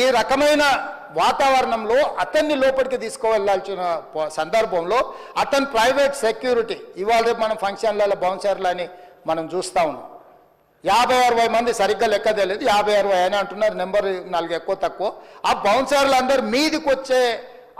ఈ రకమైన వాతావరణంలో అతన్ని లోపలికి తీసుకువెళ్ళాల్సిన సందర్భంలో అతని ప్రైవేట్ సెక్యూరిటీ ఇవాళ రేపు మనం ఫంక్షన్లలో బౌన్సర్లు అని మనం చూస్తూ ఉన్నాం. యాభై అరవై మంది సరిగ్గా లెక్క తెలియదు యాభై అరవై అని అంటున్నారు నెంబర్ నాలుగు ఎక్కువ తక్కువ. ఆ బౌన్సర్లు అందరు మీదికి వచ్చే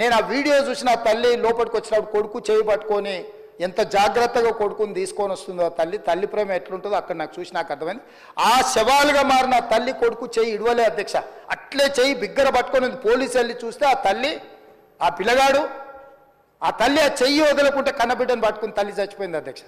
నేను ఆ వీడియో చూసిన ఆ తల్లి లోపలికి వచ్చినప్పుడు కొడుకు చేయి పట్టుకొని ఎంత జాగ్రత్తగా కొడుకుని తీసుకొని వస్తుందో ఆ తల్లి తల్లి ప్రేమ ఎట్లుంటుందో అక్కడ నాకు చూసి నాకు అర్థమైంది. ఆ శవాలుగా మారిన తల్లి కొడుకు చేయి ఇడవలే అధ్యక్ష. అట్లే చేయి బిగ్గర పట్టుకొని ఉంది. పోలీసు వెళ్ళి చూస్తే ఆ తల్లి ఆ పిల్లగాడు ఆ తల్లి ఆ చెయ్యి వదలకుంటే కన్నబిడ్డను పట్టుకుని తల్లి చచ్చిపోయింది అధ్యక్ష.